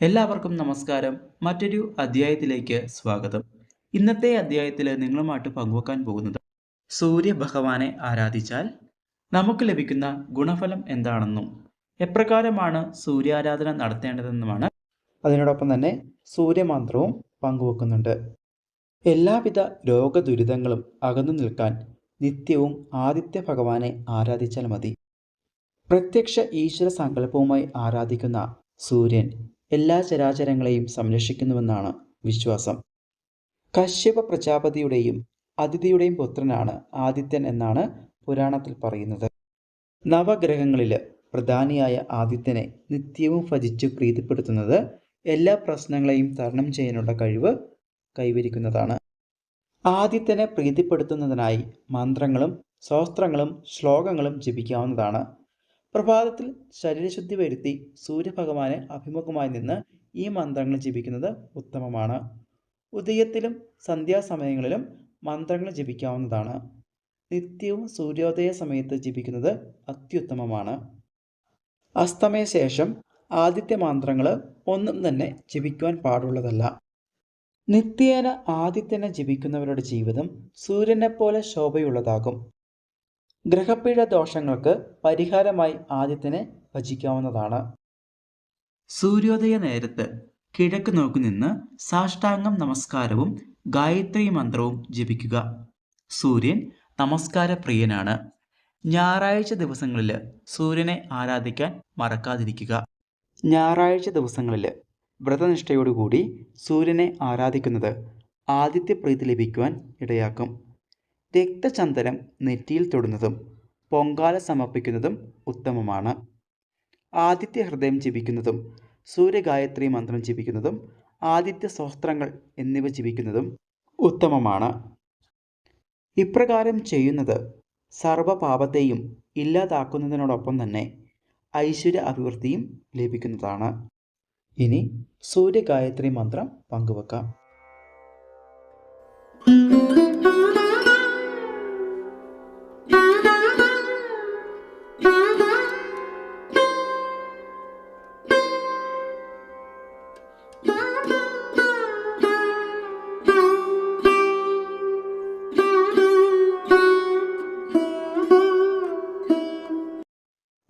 എല്ലാവർക്കും നമസ്കാരം. മറ്റൊരു അധ്യായത്തിലേക്ക് സ്വാഗതം. ഇന്നത്തെ അധ്യായത്തിൽ നിങ്ങളുമായിട്ട് പങ്കുവെക്കാൻ പോകുന്നത് സൂര്യഭഗവാനെ ആരാധിച്ചാൽ നമുക്ക് ലഭിക്കുന്ന ഗുണഫലം എന്താണെന്നും എപ്രകാരമാണ് സൂര്യാരാധന നടത്തേണ്ടതെന്നുമാണ് അതിനോടൊപ്പം തന്നെ സൂര്യമന്ത്രവും പങ്കുവെക്കുന്നുണ്ട്. എല്ലാവിധ രോഗദുരിതങ്ങളും അകന്നു നിൽക്കാൻ നിത്യവും ആദിത്യ ഭഗവാനെ ആരാധിച്ചാൽ മതി. പ്രത്യക്ഷ ഈശ്വര സങ്കല്പവുമായി ആരാധിക്കുന്ന സൂര്യൻ എല്ലാ ചരാചരങ്ങളെയും സംരക്ഷിക്കുന്നുവെന്നാണ് വിശ്വാസം. കശ്യപ പ്രജാപതിയുടെയും അതിഥിയുടെയും പുത്രനാണ് ആദിത്യൻ എന്നാണ് പുരാണത്തിൽ പറയുന്നത്. നവഗ്രഹങ്ങളിൽ പ്രധാനിയായ ആദിത്യനെ നിത്യവും ഭജിച്ച് പ്രീതിപ്പെടുത്തുന്നത് എല്ലാ പ്രശ്നങ്ങളെയും തരണം ചെയ്യാനുള്ള കഴിവ് കൈവരിക്കുന്നതാണ്. ആദിത്യനെ പ്രീതിപ്പെടുത്തുന്നതിനായി മന്ത്രങ്ങളും ശാസ്ത്രങ്ങളും ശ്ലോകങ്ങളും ജപിക്കാവുന്നതാണ് പ്രഭാതത്തിൽ ശരീരശുദ്ധി വരുത്തി സൂര്യഭഗവാനെ അഭിമുഖമായി നിന്ന് ഈ മന്ത്രങ്ങൾ ജപിക്കുന്നത് ഉത്തമമാണ്. ഉദയത്തിലും സന്ധ്യാസമയങ്ങളിലും മന്ത്രങ്ങൾ ജപിക്കാവുന്നതാണ്. നിത്യവും സൂര്യോദയ സമയത്ത് ജപിക്കുന്നത് അത്യുത്തമമാണ്. അസ്തമയ ശേഷം ആദിത്യ മന്ത്രങ്ങൾ ഒന്നും തന്നെ ജപിക്കുവാൻ പാടുള്ളതല്ല. നിത്യേന ആദിത്യനെ ജപിക്കുന്നവരുടെ ജീവിതം സൂര്യനെപ്പോലെ ശോഭയുള്ളതാകും. ഗ്രഹപീഠ ദോഷങ്ങൾക്ക് പരിഹാരമായി ആദ്യത്തിനെ ഭജിക്കാവുന്നതാണ്. സൂര്യോദയ നേരത്ത് കിഴക്ക് നോക്കി നിന്ന് സാഷ്ടാംഗം നമസ്കാരവും ഗായത്രി മന്ത്രവും ജപിക്കുക. സൂര്യൻ നമസ്കാര പ്രിയനാണ് ഞായറാഴ്ച ദിവസങ്ങളിൽ സൂര്യനെ ആരാധിക്കാൻ മറക്കാതിരിക്കുക. ഞായറാഴ്ച ദിവസങ്ങളിൽ വ്രതനിഷ്ഠയോടുകൂടി സൂര്യനെ ആരാധിക്കുന്നത് ആദിത്യപ്രീതി ലഭിക്കുവാൻ ഇടയാക്കും. രക്തചന്ദനം നെറ്റിയിൽ തൊടുന്നതും പൊങ്കാല സമർപ്പിക്കുന്നതും ഉത്തമമാണ്. ആദിത്യ ഹൃദയം ജപിക്കുന്നതും സൂര്യഗായത്രി മന്ത്രം ജപിക്കുന്നതും ആദിത്യ സ്വസ്ത്രങ്ങൾ എന്നിവ ജപിക്കുന്നതും ഉത്തമമാണ്. ഇപ്രകാരം ചെയ്യുന്നത് സർവപാപത്തെയും ഇല്ലാതാക്കുന്നതിനോടൊപ്പം തന്നെ ഐശ്വര്യ അഭിവൃദ്ധിയും ലഭിക്കുന്നതാണ്. ഇനി സൂര്യഗായത്രി മന്ത്രം പങ്കുവെക്കാം.